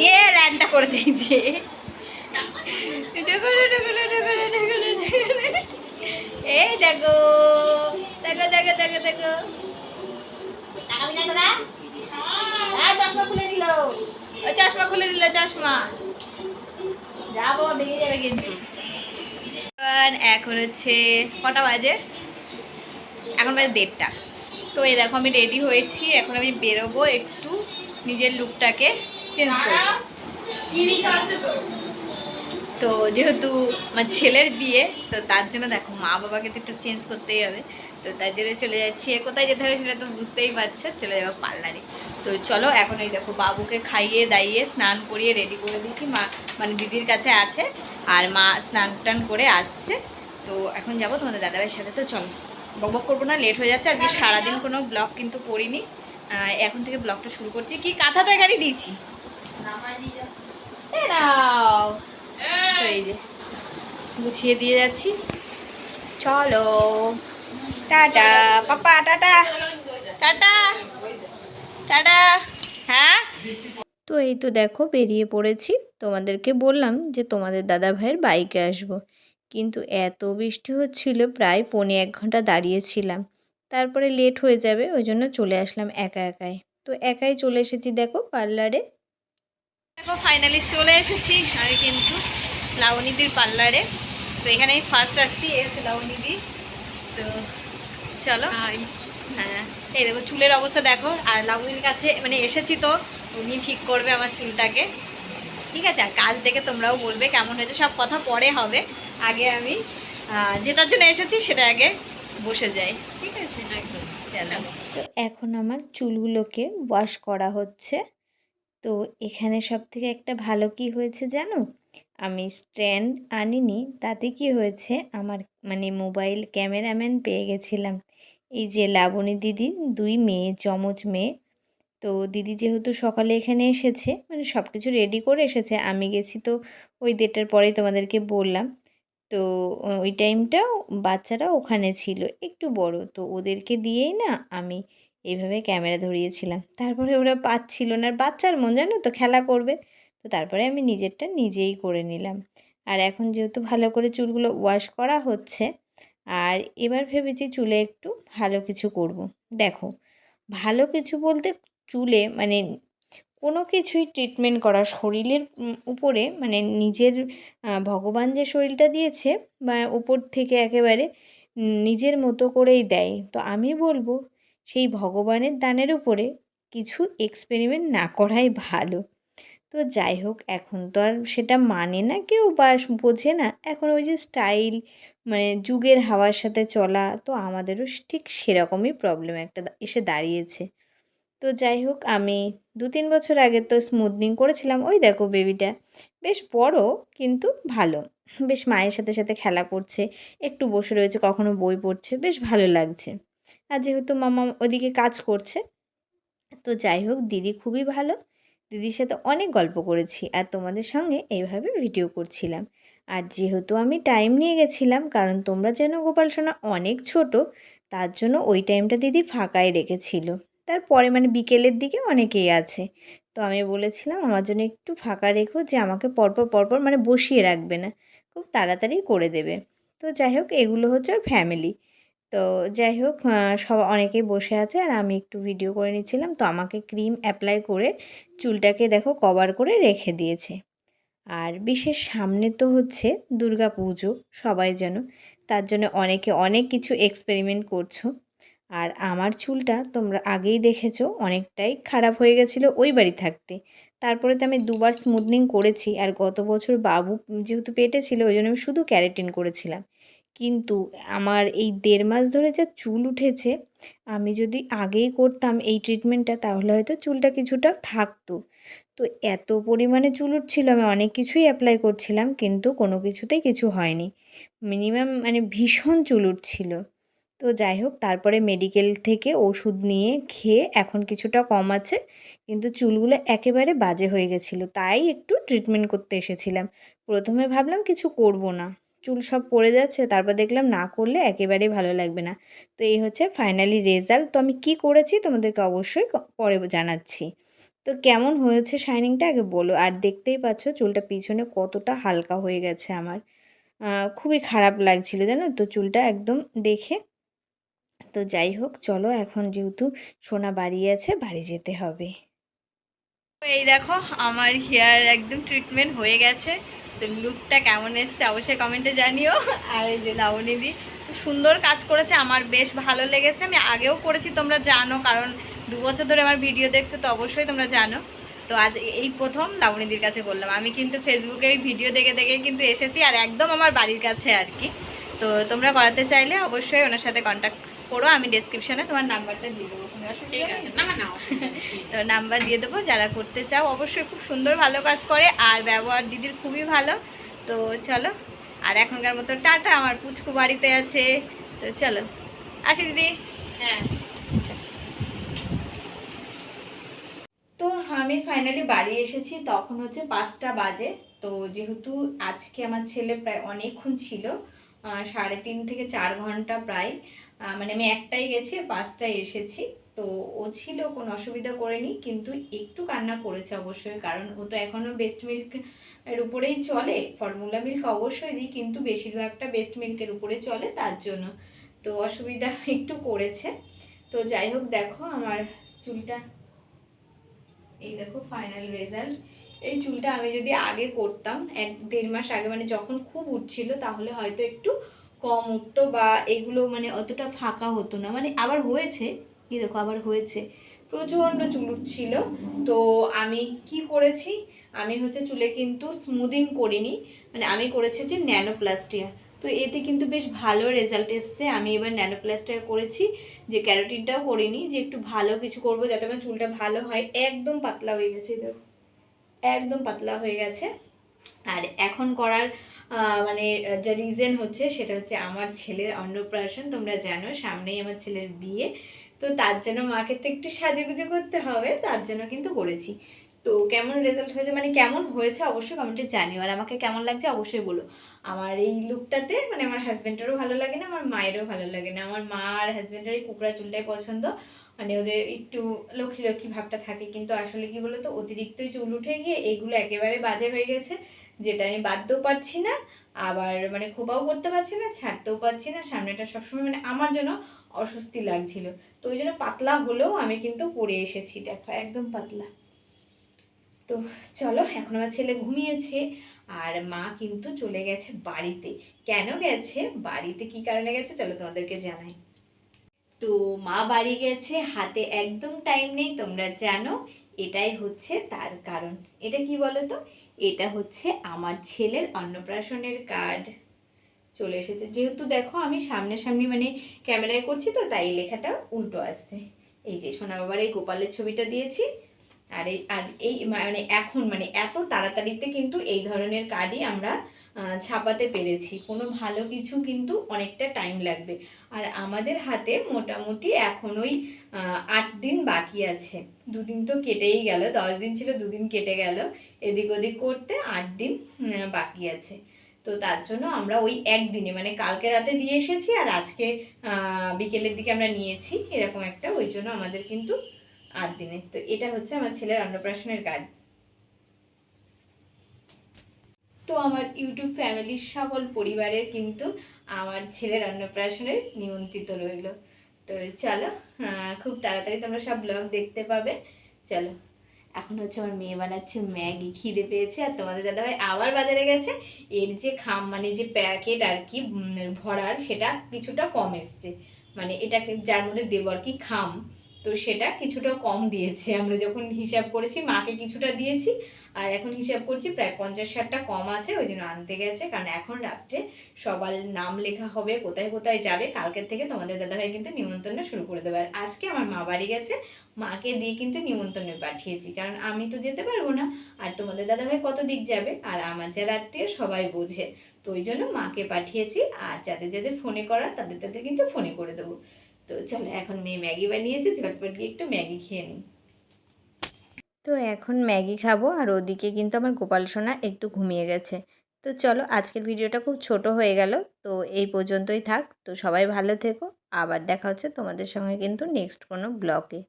ইয়ে ল্যান্ডটা করে দিয়েছে। এই দেখো দেখো দেখো দেখো চশমা খুলে দিল। চশমা খুলে দিল চশমা। যাব বেরিয়ে যাবে কিন্তু। এখন এখন হচ্ছে কটা বাজে? এখন বাজে দেড়টা। তো এই দেখো আমি রেডি হয়েছি। এখন আমি বেরোবো একটু নিজের লুকটাকে চেঞ্জ করব তো। যেহেতু আমার ছেলের বিয়ে তো তার জন্য দেখো মা বাবাকে তো একটু চেঞ্জ করতেই হবে। তো তার জন্য চলে যাচ্ছি। এ কোথায় যেতে হবে সেটা তো বুঝতেই পারছ। চলে যাব পার্লারে। তো চলো এখন এই দেখো বাবুকে খাইয়ে দাইয়ে স্নান করিয়ে রেডি করে দিচ্ছি মা মানে দিদির কাছে আছে আর মা স্নান টান করে আসছে। তো এখন যাব তোমাদের দাদাভাইয়ের সাথে। তো চলো বকবক করব না লেট হয়ে যাচ্ছে। আজকে সারাদিন কোনো ব্লগ কিন্তু করিনি। এখন থেকে ব্লগটা শুরু করছি। কি কাঁথা তো এখানেই দিয়েছি? এ এই যে গুছিয়ে দিয়ে যাচ্ছি। চলো। Tata. Papa tata. Tata. Tata. হ্যাঁ? তো এই তো দেখো বেরিয়ে পড়েছি। তোমাদেরকে বললাম যে তোমাদের দাদা ভাইয়ের বাইকে আসব। কিন্তু এত বৃষ্টি হচ্ছিল প্রায় পৌনে এক ঘণ্টা দাঁড়িয়েছিলাম। তারপরে লেট হয়ে যাবে ওই জন্য চলে আসলাম একা একাই। তো একাই চলে এসেছি দেখো পার্লারে। দেখো ফাইনালি চলে এসেছি আমি কিন্তু লাবণীদির পার্লারে। তো এখানে আমি ফার্স্ট আসছি এই হচ্ছে লাবণীদি। তো চলো। হ্যাঁ এই দেখো চুলের অবস্থা দেখো। আর লাবণীর কাছে মানে এসেছি তো উনি ঠিক করবে আমার চুলটাকে। ঠিক আছে আর কাজ দেখে তোমরাও বলবে কেমন হয়েছে সব কথা পরে হবে। আগে আমি যেটার জন্য এসেছি সেটা আগে বসে যাই। ঠিক আছে? একদম। চলো। তো এখন আমার চুলগুলোকে ওয়াশ করা হচ্ছে। তো এখানে সব থেকে একটা ভালো কি হয়েছে জানো? আমি স্ট্যান্ড আনিনি, তাতে কি হয়েছে? আমার মানে মোবাইল ক্যামেরাম্যান পেয়ে গেছিলাম। এই যে লাবণী দিদি, দুই মেয়ে, যমজ মেয়ে। তো দিদি যেহেতু সকালে এখানে এসেছে মানে সব কিছু রেডি করে এসেছে, আমি গেছি তো ওই দেড়টার পরেই তোমাদেরকে বললাম। তো ওই টাইমটা বাচ্চারা ওখানে ছিল, একটু বড়। তো ওদেরকে দিয়েই না আমি এইভাবে ক্যামেরা ধরিয়েছিলাম। তারপরে ওরা পাচ্ছিল না। আর বাচ্চার মন, জানো তো, খেলা করবে। তো তারপরে আমি নিজেরটা নিজেই করে নিলাম। আর এখন যেহেতু ভালো করে চুলগুলো ওয়াশ করা হচ্ছে, আর এবার ভেবেছি চুলে একটু ভালো কিছু করব। দেখো, ভালো কিছু বলতে চুলে মানে কোনো কিছুই ট্রিটমেন্ট করা, শরীরের উপরে মানে নিজের ভগবান যে শরীরটা দিয়েছে, বা উপর থেকে একেবারে নিজের মতো করেই দেয়। তো আমি বলব সেই ভগবানের দানের উপরে কিছু এক্সপেরিমেন্ট না করাই ভালো। তো যাই হোক, এখন তো আর সেটা মানে না কেউ বা বোঝে না। এখন ওই যে স্টাইল মানে যুগের হাওয়ার সাথে চলা, তো আমাদেরও ঠিক সেরকমই প্রবলেম একটা এসে দাঁড়িয়েছে। তো যাই হোক, আমি দু তিন বছর আগে তো স্মুথনিং করেছিলাম। ওই দেখো বেবিটা বেশ বড় কিন্তু ভালো। বেশ মায়ের সাথে সাথে খেলা করছে, একটু বসে রয়েছে, কখনো বই পড়ছে, বেশ ভালো লাগছে। আর যেহেতু মামা ওদিকে কাজ করছে, তো যাই হোক, দিদি খুবই ভালো। দিদির সাথে অনেক গল্প করেছি আর তোমাদের সঙ্গে এইভাবে ভিডিও করছিলাম। আর যেহেতু আমি টাইম নিয়ে গেছিলাম, কারণ তোমরা যেন গোপাল সোনা অনেক ছোট, তার জন্য ওই টাইমটা দিদি ফাঁকাই রেখেছিল। তারপরে মানে বিকেলের দিকে অনেকেই আছে। তো আমি বলেছিলাম, আমার জন্য একটু ফাঁকা রেখো যে আমাকে পরপর পরপর মানে বসিয়ে রাখবে না। খুব তাড়াতাড়ি করে দেবে। তো যাই হোক, এগুলো হচ্ছে ওর ফ্যামিলি তো যাই হোক সব অনেকেই বসে আছে আর আমি একটু ভিডিও করে নিচ্ছিলাম। তো আমাকে ক্রিম অ্যাপ্লাই করে চুলটাকে দেখো কভার করে রেখে দিয়েছে। আর বিশেষ সামনে তো হচ্ছে দুর্গা পুজো, সবাই যেন। তার জন্য অনেকে অনেক কিছু এক্সপেরিমেন্ট করছ। আর আমার চুলটা তোমরা আগেই দেখেছ, অনেকটাই খারাপ হয়ে গেছিল ওই বাড়ি থাকতে। তারপরে তো আমি দুবার স্মুথনিং করেছি আর গত বছর বাবু যেহেতু পেটে ছিল, ওই জন্য আমি শুধু ক্যারেটিন করেছিলাম। কিন্তু আমার এই দেড় মাস ধরে যা চুল উঠেছে, আমি যদি আগেই করতাম এই ট্রিটমেন্টটা, তাহলে হয়তো চুলটা কিছুটা থাকতো। তো এত পরিমাণে চুল উঠছিল, আমি অনেক কিছুই অ্যাপ্লাই করছিলাম, কিন্তু কোনো কিছুতেই কিছু হয়নি। মিনিমাম মানে ভীষণ চুল উঠছিল। তো যাই হোক, তারপরে মেডিকেল থেকে ওষুধ নিয়ে খেয়ে এখন কিছুটা কম আছে, কিন্তু চুলগুলো একেবারে বাজে হয়ে গেছিল, তাই একটু ট্রিটমেন্ট করতে এসেছিলাম। প্রথমে ভাবলাম কিছু করব না। চুল সব পড়ে যাচ্ছে, তারপর দেখলাম না করলে একেবারেই ভালো লাগবে না। তো এই হচ্ছে ফাইনালি রেজাল্ট তো আমি কি করেছি তোমাদেরকে অবশ্যই পরে জানাচ্ছি। তো কেমন হয়েছে শাইনিংটা আগে বলো। আর দেখতেই পাচ্ছ চুলটা পিছনে কতটা হালকা হয়ে গেছে আমার। খুবই খারাপ লাগছিল জানো তো চুলটা একদম দেখে। তো যাই হোক, চলো এখন যেহেতু সোনা বাড়ি আছে, বাড়ি যেতে হবে। এই দেখো, আমার হেয়ার একদম ট্রিটমেন্ট হয়ে গেছে। তো লুকটা কেমন এসছে অবশ্যই কমেন্টে জানিও। আর এই যে লাবণীদি সুন্দর কাজ করেছে, আমার বেশ ভালো লেগেছে। আমি আগেও করেছি, তোমরা জানো, কারণ দু বছর ধরে আমার ভিডিও দেখছ, তো অবশ্যই তোমরা জানো। তো আজ এই প্রথম লাবণীদির কাছে করলাম। আমি কিন্তু ফেসবুকে ভিডিও দেখে দেখে কিন্তু এসেছি, আর একদম আমার বাড়ির কাছে আর কি। তো তোমরা করাতে চাইলে অবশ্যই ওনার সাথে কন্ট্যাক্ট করো, আমি ডেসক্রিপশনে তোমার নাম্বারটা দিয়ে দেবো। তো নাম্বার দিয়ে দেবো যারা করতে চাও অবশ্যই খুব সুন্দর ভালো কাজ করে আর ব্যবহার দিদির খুবই ভালো। তো চলো আর এখনকার মতো টাটা আমার পুচকু বাড়িতে আছে। তো চলো আসি দিদি। হ্যাঁ। তো আমি ফাইনালি বাড়ি এসেছি তখন হচ্ছে পাঁচটা বাজে। তো যেহেতু আজকে আমার ছেলে প্রায় অনেকক্ষণ ছিল সাড়ে তিন থেকে চার ঘণ্টা প্রায় মানে আমি একটাই গেছি পাঁচটায় এসেছি। তো ও ছিল, কোনো অসুবিধা করেনি, কিন্তু একটু কান্না করেছে অবশ্যই, কারণ ও তো এখনও বেস্ট মিল্ক এর উপরেই চলে ফর্মুলা মিল্ক অবশ্যই দিই, কিন্তু বেশিরভাগটা বেস্ট মিল্কের উপরে চলে তার জন্য। তো অসুবিধা একটু করেছে। তো যাই হোক, দেখো আমার চুলটা, এই দেখো ফাইনাল রেজাল্ট এই চুলটা আমি যদি আগে করতাম, এক দেড় মাস আগে মানে যখন খুব উঠছিল, তাহলে হয়তো একটু কম উঠতো বা এগুলো মানে অতটা ফাঁকা হতো না। মানে আবার হয়েছে কি দেখো, আবার হয়েছে। প্রচণ্ড চুল উঠছিল তো আমি কি করেছি? আমি হচ্ছে চুলে কিন্তু স্মুদিং করিনি। মানে আমি করেছি হচ্ছে ন্যানোপ্লাস্টিয়া। তো এতে কিন্তু বেশ ভালো রেজাল্ট এসছে। আমি এবার ন্যানোপ্লাস্টিয়া করেছি। যে ক্যারোটিনটাও করিনি, যে একটু ভালো কিছু করব যাতে আমার চুলটা ভালো হয়। একদম পাতলা হয়ে গেছে, দেখো। একদম পাতলা হয়ে গেছে। আর এখন করার মানে যে রিজন হচ্ছে সেটা হচ্ছে আমার ছেলের অন্নপ্রাশন, তোমরা জানো, সামনেই আমার ছেলের বিয়ে। তো তার জন্য মাকে তো একটু সাজুগুজু করতে হবে, তার জন্য কিন্তু করেছি তো কেমন রেজাল্ট হয়েছে মানে কেমন হয়েছে অবশ্যই কমেন্টে জানিও। আর আমাকে কেমন লাগছে অবশ্যই বলো। আমার এই লুকটাতে মানে আমার হাজব্যান্ডেরও ভালো লাগে না, আমার মায়েরও ভালো লাগে না। আমার মা আর হাজব্যান্ডের এই কুকড়া চুলটাই পছন্দ। মানে ওদের একটু লক্ষ্মী লক্ষ্মী ভাবটা থাকে। কিন্তু আসলে কি বলতো, অতিরিক্তই চুল উঠে গিয়ে এগুলো একেবারে বাজে হয়ে গেছে, যেটা আমি বাঁধতেও পারছি না। আবার মানে খোপাও করতে পারছি না, ছাড়তেও পারছি না। সামনেটা সবসময় মানে আমার জন্য অস্বস্তি লাগছিল। তো ওই জন্য পাতলা হলেও আমি কিন্তু পরে এসেছি, দেখো, একদম পাতলা। তো চলো, এখন আমার ছেলে ঘুমিয়েছে আর মা কিন্তু চলে গেছে বাড়িতে। কেন গেছে? বাড়িতে কি কারণে গেছে? চলো তোমাদেরকে জানাই। তো মা বাড়ি গেছে, হাতে একদম টাইম নেই, তোমরা জানো, এটাই হচ্ছে তার কারণ। এটা কি বলো তো এটা হচ্ছে আমার ছেলের অন্নপ্রাশনের কার্ড চলে এসেছে। যেহেতু দেখো, আমি সামনাসামনি মানে ক্যামেরায় করছি তো, তাই লেখাটা উল্টো আসছে। এই যে সোনা বাবার এই গোপালের ছবিটা দিয়েছি। আর এই আর এই মানে এখন মানে এত তাড়াতাড়িতে কিন্তু এই ধরনের কার্ডই আমরা ছাপাতে পেরেছি। কোনো ভালো কিছু কিন্তু অনেকটা টাইম লাগবে। আর আমাদের হাতে মোটামুটি এখন ওই আট দিন বাকি আছে। দুদিন তো কেটেই গেল, দশ দিন ছিল, দুদিন কেটে গেল। এদিক ওদিক করতে আট দিন বাকি আছে। তো তার জন্য আমরা ওই একদিনে মানে কালকে রাতে দিয়ে এসেছি আর আজকে বিকেলের দিকে আমরা নিয়েছি। এরকম একটা, ওই জন্য আমাদের কিন্তু আট দিনে। তো এটা হচ্ছে আমার ছেলের অন্নপ্রাশনের কার্ড। তো আমার ইউটিউব ফ্যামিলির সকল পরিবারের কিন্তু আমার ছেলের অন্নপ্রাশনের নিমন্ত্রিত রইল। তো চলো খুব তাড়াতাড়ি তোমরা সব ব্লগ দেখতে পাবে। চলো, এখন হচ্ছে আমার মেয়ে বানাচ্ছে ম্যাগি, খিদে পেয়েছে। আর তোমাদের দাদাভাই আবার বাজারে গেছে। এর যে খাম মানে যে প্যাকেট আর কি ভরার, সেটা কিছুটা কম এসছে। মানে এটাকে যার মধ্যে দেবো আর কি, খাম। তো সেটা কিছুটা কম দিয়েছে। আমরা যখন হিসাব করেছি, মাকে কিছুটা দিয়েছি, আর এখন হিসাব করছি প্রায় পঞ্চাশ ষাটটা কম আছে, ওই জন্য আনতে গেছে। কারণ এখন রাত্রে সবার নাম লেখা হবে, কোথায় কোথায় যাবে, কালকের থেকে তোমাদের দাদাভাই কিন্তু নিমন্ত্রণ শুরু করে দেবে। আর আজকে আমার মা বাড়ি গেছে, মাকে দিয়ে কিন্তু নিমন্ত্রণে পাঠিয়েছি। কারণ আমি তো যেতে পারব না, আর তোমাদের দাদাভাই কত দিক যাবে, আর আমার যারা আত্মীয় সবাই বোঝে। তো ওই জন্য মাকে পাঠিয়েছি, আর যাদের যাদের ফোনে করার, তাদের তাদের কিন্তু ফোনে করে দেবো। তো চলো, এখন মেয়ে ম্যাগি বানিয়েছে, ঝটপট গিয়ে একটু ম্যাগি খেয়ে নিই। তো এখন ম্যাগি খাব, আর ওদিকে কিন্তু আমার গোপাল সোনা একটু ঘুমিয়ে গেছে। তো চলো, আজকের ভিডিওটা খুব ছোট হয়ে গেল, তো এই পর্যন্তই থাক। তো সবাই ভালো থেকো, আবার দেখা হচ্ছে তোমাদের সঙ্গে কিন্তু নেক্সট কোনো ব্লগে